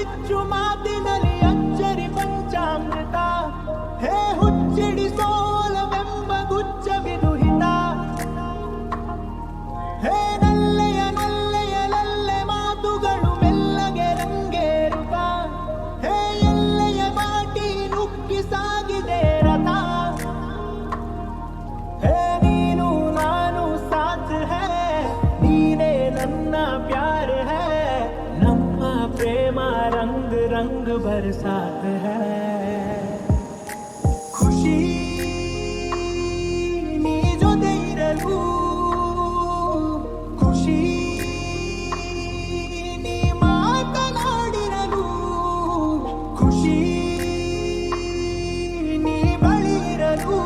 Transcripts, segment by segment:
Victor Martinelli. ಖುಷಿ, ನೀ ಬಳಿರಲು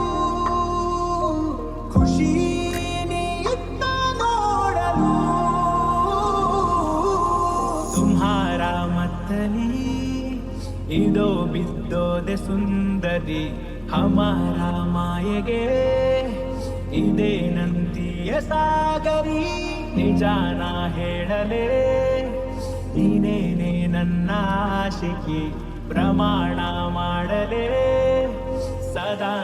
ಖುಷಿ, ನೀ ಇತ್ತ ನೋಡಲು. ತುಮಾರ ಮತ್ತಲಿ, ಇದೋ ಬಿದ್ದೋದೆ ಸುಂದರಿ, ಹಮಾರ ಮಾಯೆಗೆ ಇದೇ ನಂತಿಯ ಸಾಗರಿ, ನಿಜಾನ ಹೇಳಲೇ, ನೀನೇನೆ ನನ್ನ ಆಶಿಕೆ ಪ್ರಮಾಣ ಮಾಡಲೇ ಸದಾ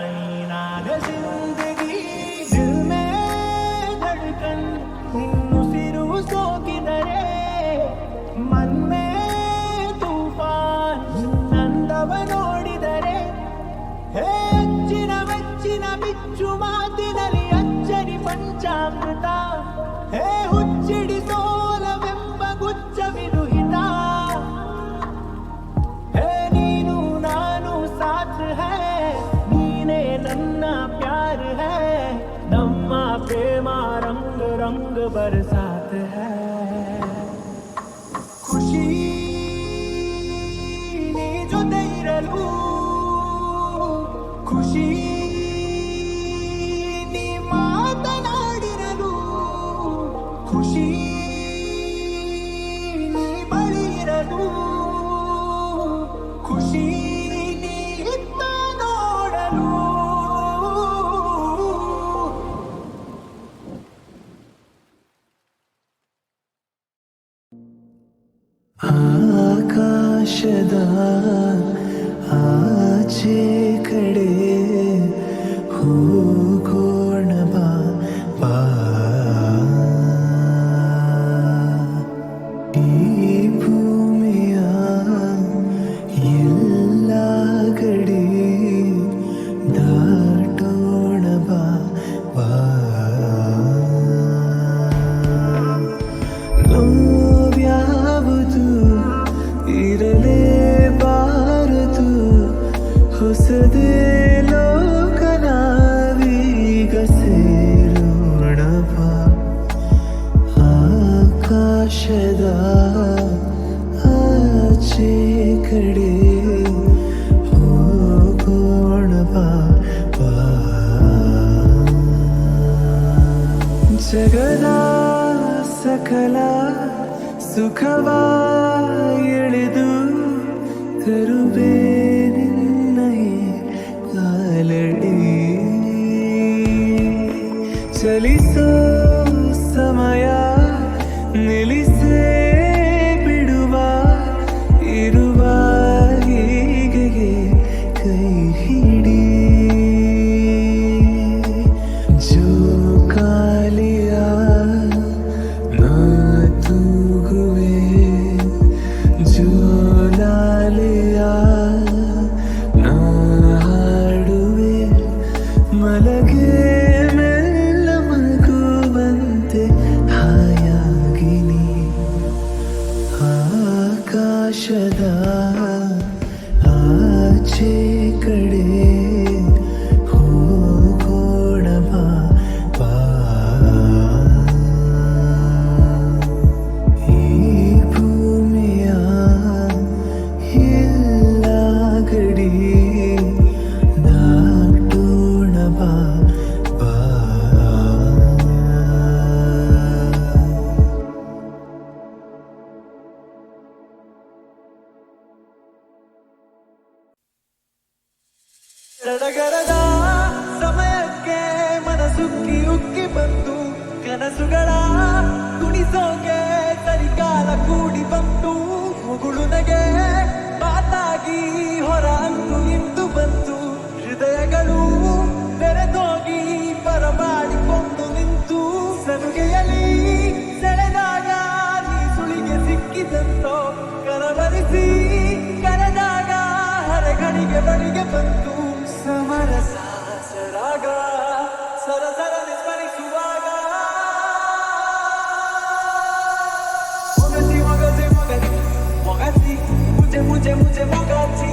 मुझे मुझे मोगाची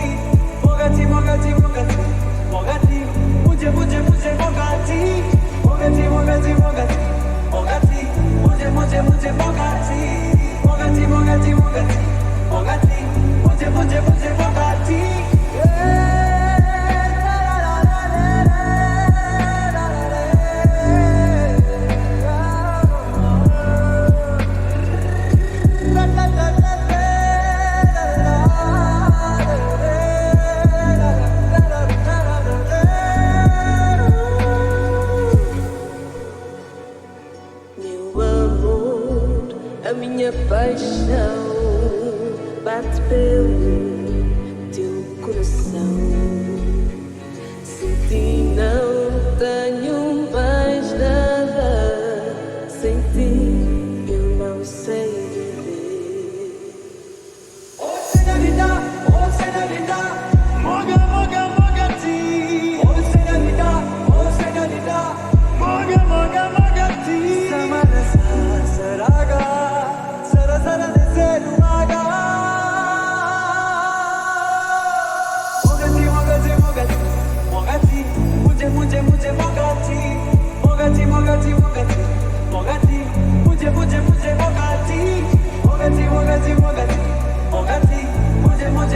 मोगाची मोगाची मोगाची मोगाची मुझे मुझे मुझे मोगाची मोगाची मोगाची मोगाची मोगाची मुझे मुझे मुझे मोगाची मोगाची मोगाची मोगाची मोगाची मुझे मुझे मुझे मोगाची A minha paixão bate pelo teu coração. Se ti não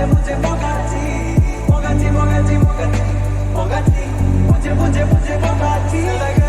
বুঝে বুঝে বগাচ্ছি বগাচ্ছি বগাচ্ছি বগাচ্ছি বগাচ্ছি বুঝে বুঝে বুঝে বগাচ্ছি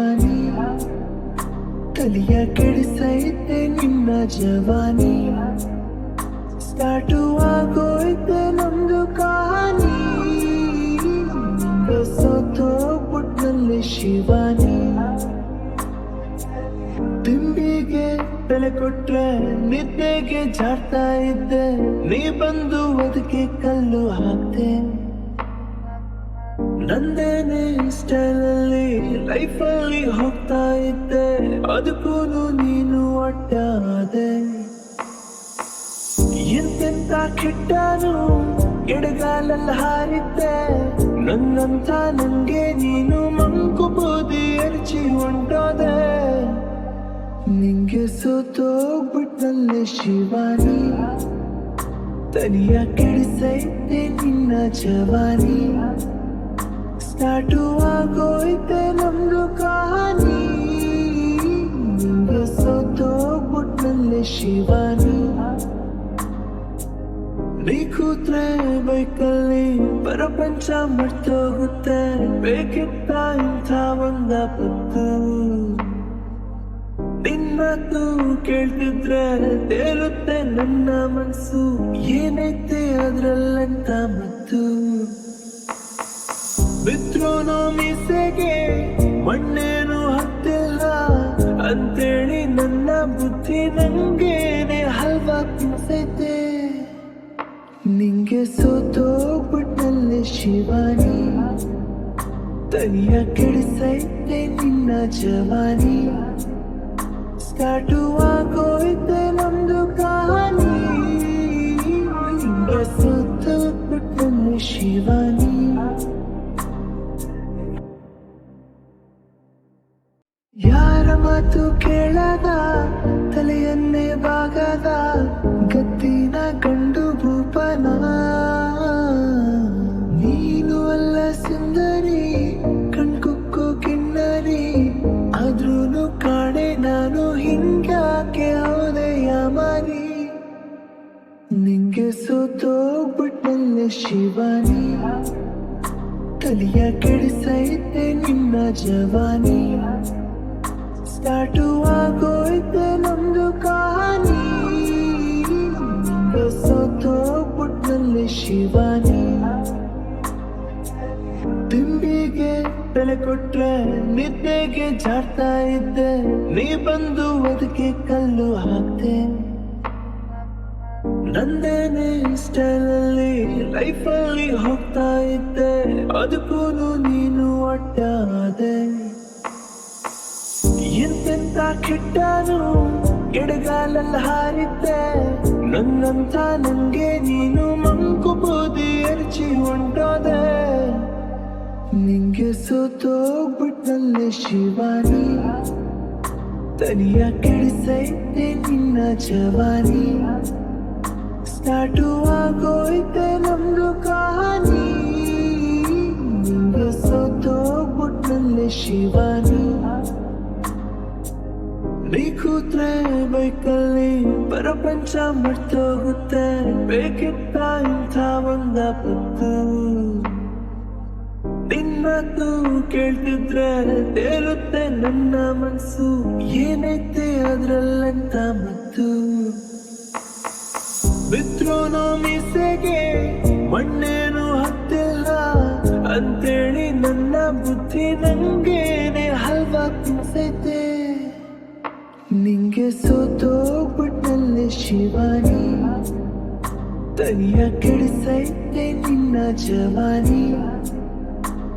ಶಿವಾನಿ ತಲಿಯ ಕೆಡಿಸೈತೆ ನಿನ್ನ ಜವಾನಿ ಸ್ಟಾರ್ಟು ಆಗೋಯ್ತೆ ನಮ್ದು ಕಹಾನಿ. ನಿಂಗೆ ಸೋತೋಗ್ಬಿಟ್ಟಲ್ಲೇ ಶಿವಾನಿ. ತಿಂಡಿಗೆ ಬೆಲೆ ಕೊಟ್ರೆ ನಿದ್ದೆಗೆ ಜಾಡ್ತಾ ಇದ್ದೆ. ನೀ ಬಂದು ಅದಕ್ಕೆ ಕಲ್ಲು ಹಾಕ್ತೆ. ನಂದೇನೆ ಸ್ಟೈಲಲ್ಲಿ ಲೈಫಲ್ಲಿ ಹೋಗ್ತಾ ಇದ್ದೆ. ಅದಕ್ಕೂ ನೀನು ಒಟ್ಟಾದೆ. ಎಂತೆಂತ ಕೆಟ್ಟನು ಎಡಗಾಲಲ್ಲಿ ಹಾರಿದ್ದೆ. ನನ್ನಂತ ನಂಗೆ ನೀನು ಮಂಕು ಬೋದಿ ಎರಚಿ ಹೊಂಟೋದೆ. ನಿಂಗೆ ಸೋತೋಗ್ಬಿಟ್ಟಲ್ಲೇ ಶಿವಾನಿ. ತನಿಯ ಕೆಡಿಸೈತೆ ನಿನ್ನ ಜವಾನಿ. ಸ್ಟಾರ್ಟು ಆಗೋಯ್ತೆ ನಮ್ದು ಕಹಾನಿ. ನಿಂಗೆ ಸೋತೋಗ್ಬಿಟ್ಟಲ್ಲೇ ಶಿವಾನಿ. ಕೂತ್ರೆ ಬೈಕಲ್ಲಿ ಪ್ರಪಂಚ ಮರ್ತೋಗುತ್ತೆ. ಬೇಕಿತ್ತ ಇಂಥ ಒಂದ ಪತ್ತು ನಿನ್ನದು ಕೇಳ್ತಿದ್ರೆ ತೇರುತ್ತೆ ನನ್ನ ಮನ್ಸು. ಏನೈತೆ ಅದ್ರಲ್ಲಂತ ಮತ್ತು? ಬಿದ್ರೂ ಮೀಸೆಗೆ, ಮಣ್ಣೇನು ಹತ್ತಿಲ್ಲ. ಅಂತೇಳಿ ನನ್ನ ಬುದ್ಧಿ ನಂಗೇನೆ ಹಲ್ವಾ ತಿನ್ಸೈತೆ ನಿಂಗೆ ಸೋತೋಗ್ಬಿಟ್ಟಲ್ಲಿ ಶಿವಾನಿ. ತನಿಯ ಕೆಡಿಸೈತೆ ನಿನ್ನ ಜವಾನಿ. ಸ್ಟಾರ್ಟು ಆಗೋಯ್ತೆ ನಮ್ದು ಕಹಾನಿ. ನಿಂಗೆ ಸೋತೋಗ್ಬಿಟ್ಟಲ್ಲೇ ಶಿವಾನಿ. ಮಾತು ಕೇಳದ, ತಲೆಯನ್ನೇ ಬಾಗದ ಗತ್ತಿನ ಗಂಡು ಭೂಪನ. ನೀನು ಅಲ್ಲ ಸುಂದರಿ, ಕಣ್ಕುಕ್ಕು ಕಿನ್ನರಿ ಆದ್ರೂ ಕಾಣೆ ನಾನು ಹಿಂಗಾಕೆ ಹೌದೆಯ ಮಾರಿ ನಿಂಗೆ ಸೋತೋಗ್ಬಿಟ್ಟಲ್ಲೇ ಶಿವಾನಿ, ತಲೆಯ ಕೆಡಿಸೈತೆ ನಿನ್ನ ಜವಾನಿ. ಸ್ಟಾರ್ಟು ಆಗೋಯ್ತೆ ನಮ್ದು ಕಹಾನಿ. ನಿಂಗೆ ಸೋತೋಗ್ಬಿಟ್ಟಲ್ಲೇ ಶಿವಾನಿ. ತಿಂಬಿಗೆ ಬೆಲೆ ಕೊಟ್ರೆ ನಿದ್ದೆಗೆ ಜಾಡ್ತಾ ಇದ್ದೆ. ನೀ ಬಂದು ಅದಕ್ಕೆ ಕಲ್ಲು ಹಾಕ್ತೆ ನಂದೇನೆ ಸ್ಟೈಲಲ್ಲಿ ಲೈಫಲ್ಲಿ ಹೋಗ್ತಾ ಇದ್ದೆ. ಅದಕ್ಕೂ ನೀನು ಅಡ್ಡಾದೆ. ಎಂತೆಂತ ಕೆಟ್ಟನು, ಎಡಗಾಲಲ್ಲಿ ಹಾರಿದ್ದೆ. ನನ್ನಂತ ನಂಗೆ ನೀನು ಮಂಕು ಬೂದಿ ಎರಚಿ ಹೊಂಟೋದೆ. ನಿಂಗೆ ಸೋತೋಗ್ಬಿಟ್ಟಲ್ಲೇ ಶಿವಾನಿ. ತನಿಯ ಕೆಡಿಸೈತೆ ನಿನ್ನ ಜವಾನಿ. ಸ್ಟಾರ್ಟು ಆಗೋಯ್ತೆ ನಮ್ದು ಕಹಾನಿ. ನಿಂಗೆ ಸೋತೋಗ್ಬಿಟ್ಟಲ್ಲೇ ಶಿವಾನಿ. ಕೂತ್ರೆ ಬೈಕಲ್ಲಿ ಪ್ರಪಂಚ ಮರ್ತೋಗುತ್ತೆ. ಬೇಕಿತ್ತ ಇಂಥ ಒಂದ ಪತ್ತು. ನಿನ್ನದು ಕೇಳ್ತಿದ್ರೆ ತೇರುತ್ತೆ ನನ್ನ ಮನ್ಸು. ಏನೈತೆ ಅದ್ರಲ್ಲಂತ ಮತ್ತು ಬಿದ್ರೂ ಮೀಸೆಗೆ ಮಣ್ಣೇನು ಹತ್ತಿಲ್ಲ. ಅಂತೇಳಿ ನನ್ನ ಬುದ್ಧಿ ನಂಗೇನೆ ನಿಂಗೆ ಸೋತೋಗ್ಬಿಟ್ಟಲ್ಲೇ ಶಿವಾನಿ. ತನಿಯ ಕೆಡಿಸೈತೆ ನಿನ್ನ ಜವಾನಿ.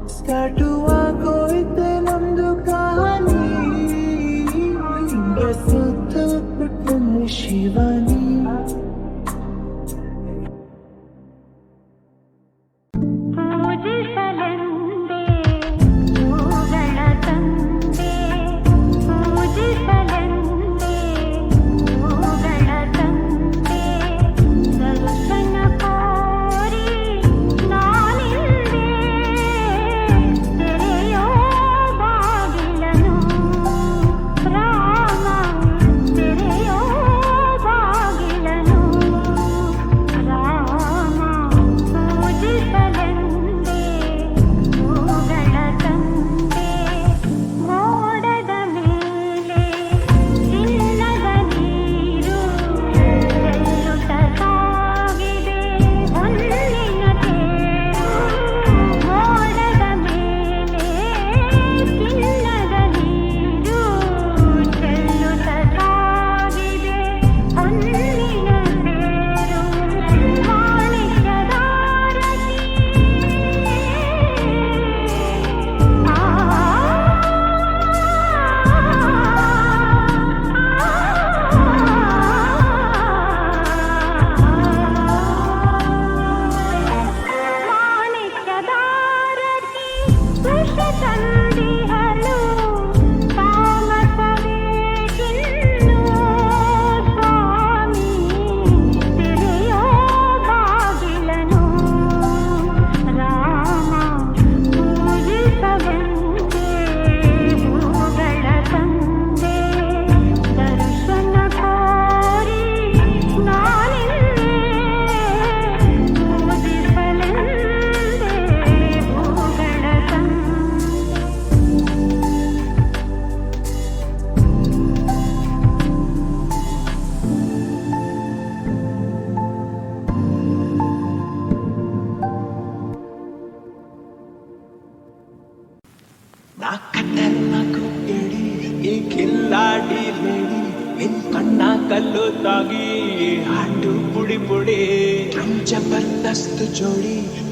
ಸ್ಟಾರ್ಟು ಆಗೋಯ್ತೆ ನಮ್ದು ಕಹಾನಿ. ನಿಂಗೆ ಸೋತೋಗ್ಬಿಟ್ಟಲ್ಲೇ ಶಿವಾನಿ.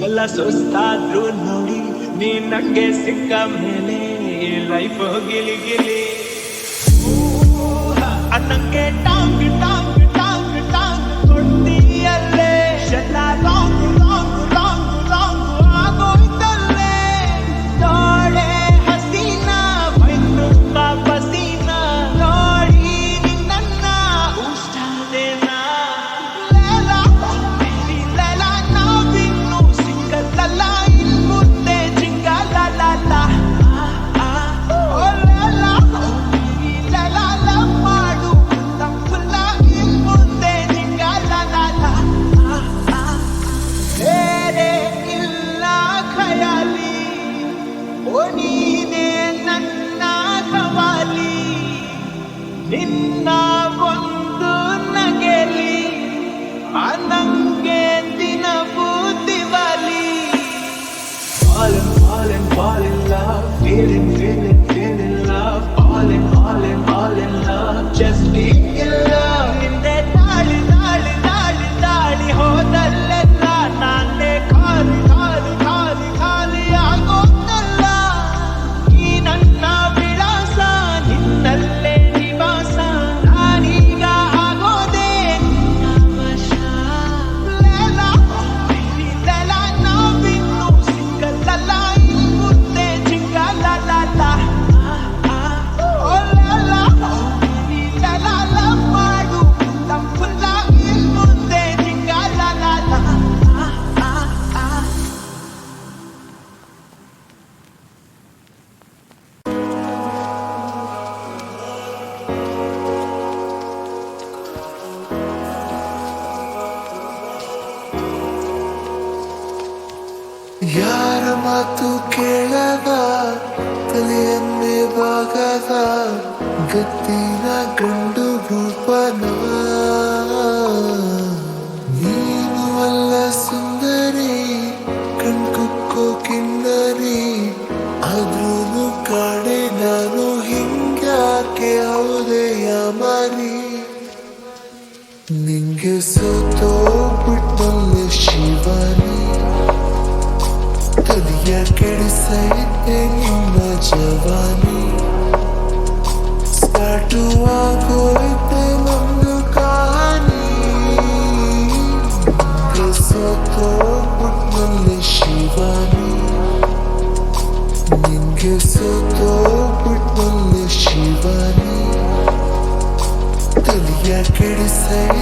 ಎಲ್ಲ ಸುಸ್ತಾದ್ರು ನೋಡಿ ನೀ ನಂಗೆ ಸಿಕ್ಕ ಮೇಲೆ ಲೈಫ್ ಗಿಲಿ ಗಿಲಿ तुके Dua kulit dalam kekani Kesatuan pun melishivani Nin kesatuan pun melishivani Taliya kedi say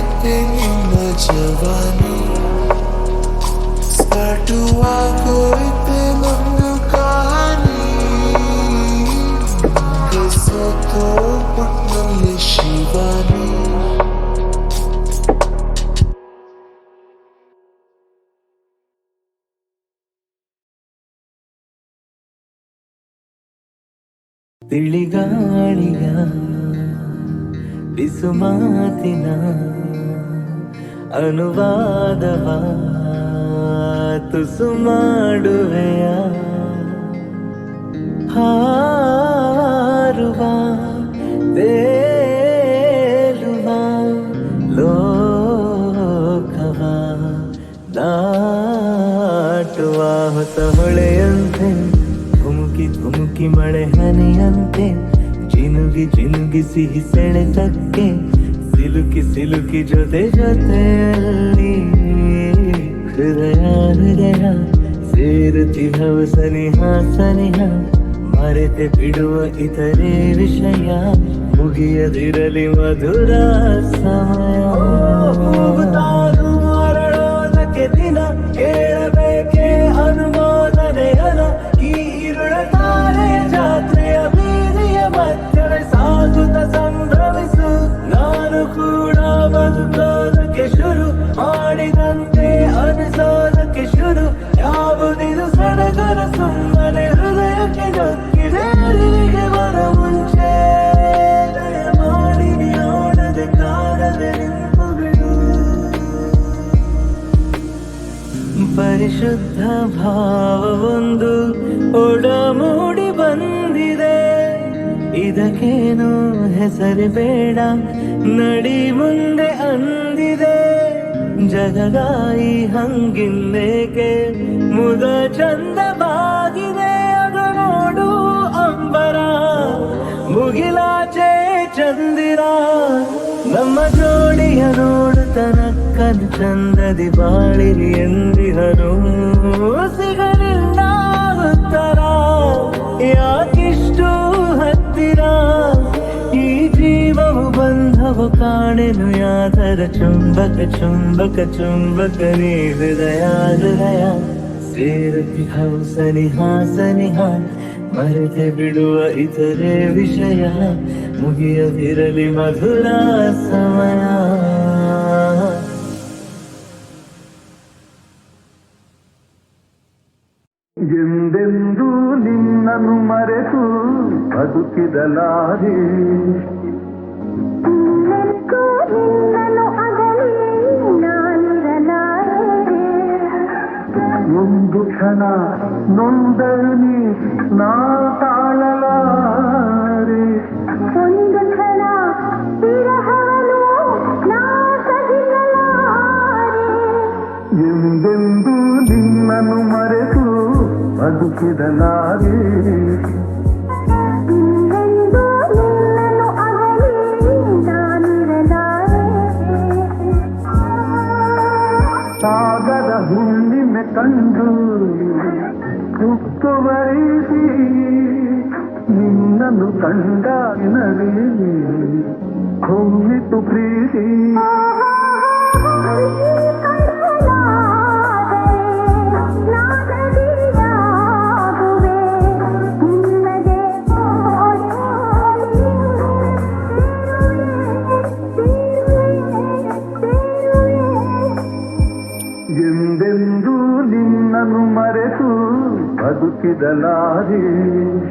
ತಿಳಿಗಾಳಿಯ ಬಿಸುಮಾತಿನ ಅನುವಾದವ ತುಸು ಮಾಡುವೆಯ ಹಾರುವ ತೇಲುವ ಲೋಕವ ದಾಟುವ ಹೊಸ ಹೊಳೆಯಂತೆ ಬೆಂಕಿ ಮಳೆ ಹನಿಯಂತೆ ಜಿನುಗಿ ಜಿನುಗಿ ಸಿಹಿ ಸೆಳೆತಕ್ಕೆ, ಸಿಲುಕಿ ಸಿಲುಕಿ ಜೊತೆ ಜೊತೆಯಲ್ಲಿ ಹೃದಯ ಹೃದಯ ಸೇರುತ್ತಿಹವ ಸನಿಹ ಸನಿಹ ಮರೆತೆ ಬಿಡುವ ಇತರೆ ವಿಷಯ, ಮುಗಿಯದಿರಲಿ ಮಧುರ ಸಮಯ ಜಗದಾಯಿ ಹಂಗಿನ್ನೇಕೆ ಮುದ ಚಂದವಾಗಿದೆ ಅದು ನೋಡು ಅಂಬರ. ಮುಗಿಲಾಚೆ ಚಂದಿರ, ನಮ್ಮ ಜೋಡಿಯ ನೋಡು ತನಕ್ಕನು ಚಂದದಿ ಬಾಳಿರಿ ಎಂದಿಹನು. ಸಿಗಲಿಲ್ಲ ಉತ್ತರ, ಯಾಕಿಷ್ಟು ಹತ್ತಿರ. ಬಂಧವು ಕಾಣೆನು ಯಾದರ ಚುಂಬಕ ಚುಂಬಕ ಚುಂಬಕ ನೀ ಹೃದಯ ಹೃದಯ. ಸೇರತಿ ಹೌಸನಿಹ ಸನಿಹ ಮರೆತೆ ಬಿಡುವ ಇತರೆ ವಿಷಯ. ಮುಗಿಯದಿರಲಿ ಮಧುರ ಸಮಯ ಎಂದೆಂದೂ ನಿನ್ನನ್ನು ಮರೆತು ಬದುಕಿದಲಾರೆ. ಕ್ಷಣ ನೊಂದನಿ ನಾ ತಾಳಲಾರೆ ಒಂದು ಕ್ಷಣ ವಿರಹವನು ನಾ ಸಹಿಸಲಾರೆ ಎಂದೆಂದೂ ನಿನ್ನನ್ನು ಮರೆತು ಬದುಕಿದಲಾರೆ ಹುಣ್ಣಿಮೆ ಕಂಡು ಸುತ್ತುವರಿಸಿ ನಿನ್ನನ್ನು ಕಂಡಾಗಿನವೇ ಹೊಮ್ಮಿತು ಪ್ರೀತಿ ಎಂದೆಂದೂ ನಿನ್ನನ್ನು ಮರೆತು ಬದುಕಿದಲಾರೆ